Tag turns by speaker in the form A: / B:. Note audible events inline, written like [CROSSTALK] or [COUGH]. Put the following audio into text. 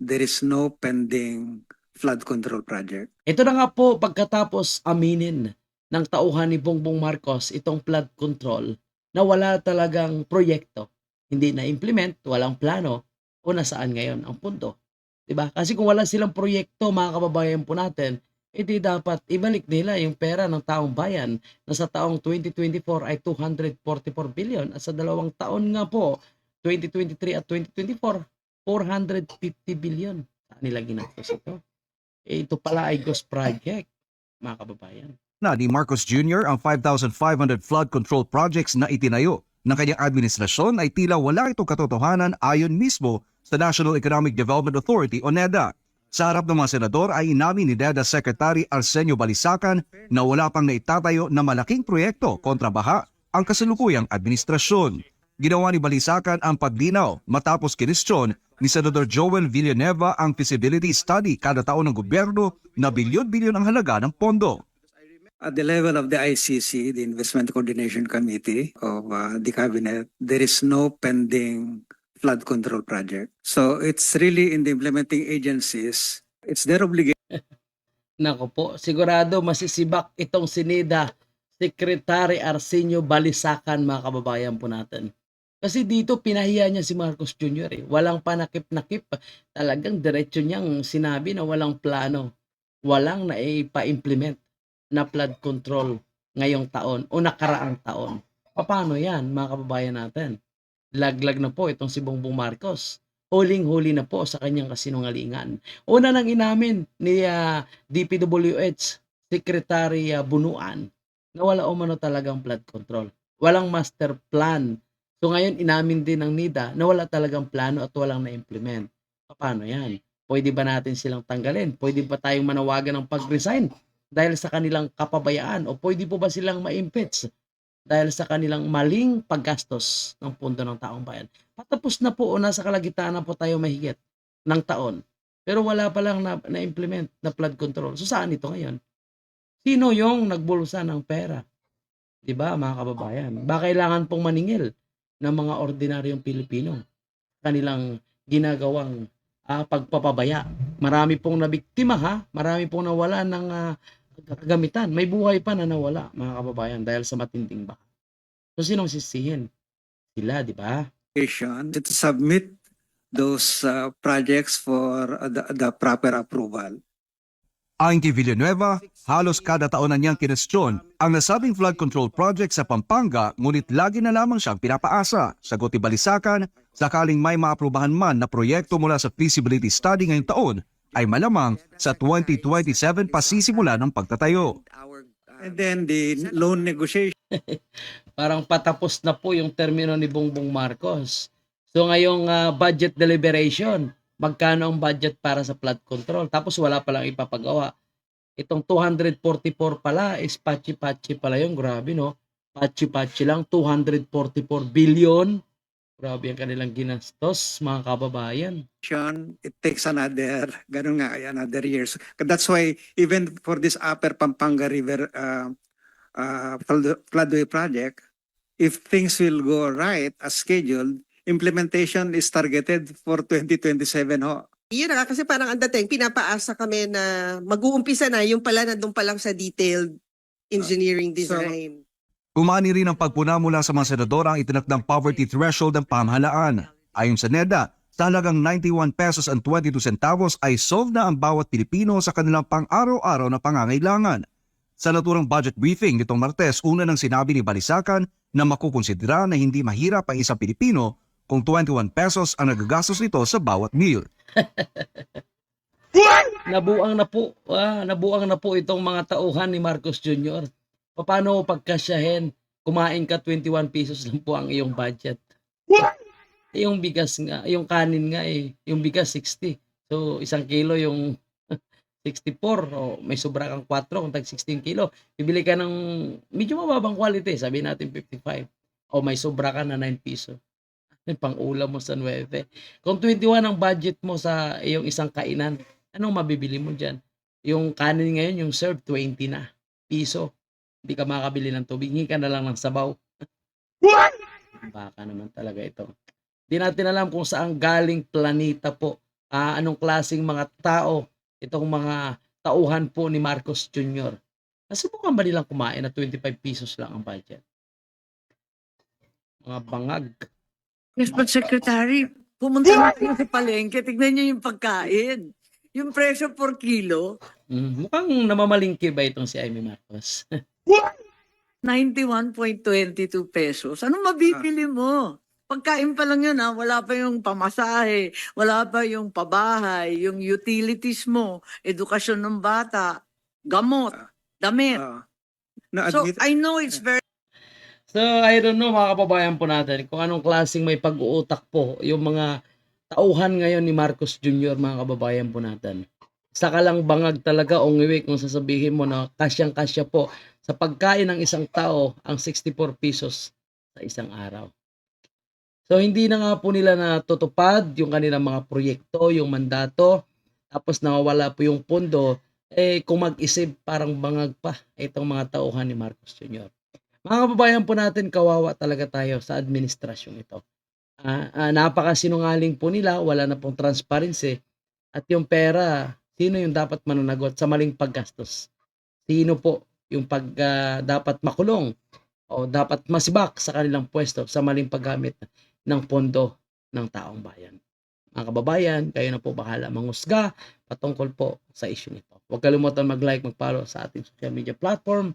A: there is no pending flood control project.
B: Ito na nga po pagkatapos aminin ng tauhan ni Bongbong Marcos itong flood control na wala talagang proyekto, hindi na implement, walang plano o nasaan ngayon ang punto. 'Di ba? Kasi kung wala silang proyekto mga kababayan po natin, edi dapat ibalik nila yung pera ng taong bayan na sa taong 2024 ay 244 billion at sa dalawang taon nga po 2023 at 2024 450 billion. Saan nila ginastos ito? Eh, ito pala ay ghost project, mga kababayan.
C: na ni Marcos Jr. ang 5,500 flood control projects na itinayo ng kanyang administrasyon ay tila wala itong katotohanan ayon mismo sa National Economic Development Authority o NEDA. Sa harap ng mga senador ay inamin ni NEDA Secretary Arsenio Balisacan na wala pang naitatayo na malaking proyekto kontra baha ang kasalukuyang administrasyon. Ginawa ni Balisacan ang paglinaw matapos kinestyon ni Senador Joel Villanueva ang feasibility study kada taon ng gobyerno na bilyon-bilyon ang halaga ng pondo.
A: At the level of the ICC, the Investment Coordination Committee of uh, the Cabinet, there is no pending flood control project. So it's really in the implementing agencies, it's their obligation [LAUGHS]
B: Nako po, sigurado masisibak itong sinida Secretary Arsenio Balisacan mga kababayan po natin. Kasi dito pinahiya niya si Marcos Jr. Eh. Walang panakip-nakip. Talagang diretso niyang sinabi na walang plano. Walang naipa-implement na flood control ngayong taon o nakaraang taon. Paano yan mga kababayan natin? Laglag na po itong si Bongbong Marcos. Huling-huli na po sa kanyang kasinungalingan. Una nang inamin ni ah, DPWH Secretary ah, Bunuan na wala umano talagang flood control. Walang master plan. So ngayon inamin din ng NIDA na wala talagang plano at walang na-implement. Paano yan? Pwede ba natin silang tanggalin? Pwede ba tayong manawagan ng pag-resign dahil sa kanilang kapabayaan? O pwede po ba silang ma-impeach dahil sa kanilang maling paggastos ng pundo ng taong bayan? Patapos na po o nasa kalagitnaan na po tayo mahigit ng taon. Pero wala pa lang na, na-implement na flood control. So saan ito ngayon? Sino yung nagbulsa ng pera? 'Di ba, mga kababayan? Ba kailangan pong maningil ng mga ordinaryong Pilipino kanilang ginagawang ah, pagpapabaya. Marami pong nabiktima ha, marami pong nawala ng ah, kagamitan. May buhay pa na nawala, mga kababayan, dahil sa matinding baha. So sinong sisihin? Sila, di ba?
A: to submit those uh, projects for uh, the, the proper approval.
C: Ayon kay Villanueva, halos kada taon na niyang kinestyon ang nasabing flood control project sa Pampanga ngunit lagi na lamang siyang pinapaasa. Sagot ni Balisacan, sakaling may maaprubahan man na proyekto mula sa feasibility study ngayong taon, ay malamang sa 2027 pa sisimula ng pagtatayo.
A: And then the loan negotiation [LAUGHS]
B: Parang patapos na po yung termino ni Bongbong Marcos. So ngayong ah, budget deliberation, magkano ang budget para sa flood control? Tapos wala pa lang ipapagawa. Itong 244 pala is patchi-patchi pala yung grabe no. Patchi-patchi lang 244 billion. Grabe ang kanilang ginastos mga kababayan.
A: it takes another, ganun nga, another years. That's why even for this upper Pampanga River uh, uh, flood- floodway project, if things will go right as scheduled, implementation is targeted for 2027 ho.
D: Yun na nga, kasi parang ang dating, pinapaasa kami na mag-uumpisa na, yung pala nandun pa lang sa detailed engineering
A: So-
D: design.
C: Umani rin ang pagpuna mula sa mga senador ang itinakdang poverty threshold ng pamahalaan. Ayon sa NEDA, sa halagang 91 pesos and 22 centavos ay solve na ang bawat Pilipino sa kanilang pang-araw-araw na pangangailangan. Sa naturang budget briefing nitong Martes, una nang sinabi ni Balisacan na makukonsidera na hindi mahirap ang isang Pilipino kung 21 pesos ang nagagastos nito sa bawat meal. [LAUGHS]
B: Nabuang na po, ah, nabuang na po itong mga tauhan ni Marcos Jr. Paano pagkasyahin? Kumain ka 21 pesos lang po ang iyong budget. Eh, yung bigas nga, yung kanin nga eh, yung bigas 60. So, isang kilo yung [LAUGHS] 64 o may sobra kang 4 kung tag 16 kilo. Bibili ka ng medyo mababang quality, sabi natin 55. O may sobra ka na 9 piso. Pang ulam mo sa 9. Kung 21 ang budget mo sa iyong isang kainan, anong mabibili mo dyan? Yung kanin ngayon, yung serve, 20 na piso. Hindi ka makabili ng tubig. Hingi ka na lang ng sabaw. [LAUGHS] Baka naman talaga ito. Hindi natin alam kung saan galing planeta po ah, anong klaseng mga tao itong mga tauhan po ni Marcos Jr. Nasubukan ba nilang kumain na 25 pesos lang ang budget? Mga bangag.
E: Yes, but Secretary, pumunta natin sa palengke, tignan niyo yung pagkain. Yung presyo per kilo,
B: Mm, mukhang namamalingki ba itong si Amy Marcos? [LAUGHS]
E: 91.22 pesos. Anong mabibili mo? Pagkain pa lang yun ha, wala pa yung pamasahe, wala pa yung pabahay, yung utilities mo, edukasyon ng bata, gamot, damit.
A: Uh, no,
E: So I know it's very
B: So, I don't know mga kababayan po natin kung anong klaseng may pag-uutak po yung mga tauhan ngayon ni Marcos Jr. mga kababayan po natin. Saka lang bangag talaga o ngiwi kung sasabihin mo na kasyang-kasya po sa pagkain ng isang tao ang 64 pesos sa isang araw. So hindi na nga po nila natutupad yung kanilang mga proyekto, yung mandato, tapos nawawala po yung pondo, eh kung mag-isip parang bangag pa itong mga tauhan ni Marcos Jr. Mga kababayan po natin, kawawa talaga tayo sa administrasyon ito. Ah, ah, napakasinungaling po nila, wala na pong transparency. At yung pera, sino yung dapat mananagot sa maling paggastos? Sino po yung pag ah, dapat makulong o dapat masibak sa kanilang pwesto sa maling paggamit ng pondo ng taong bayan? Mga kababayan, kayo na po bahala mangusga patungkol po sa issue nito. Huwag kalimutan mag-like, mag-follow sa ating social media platform.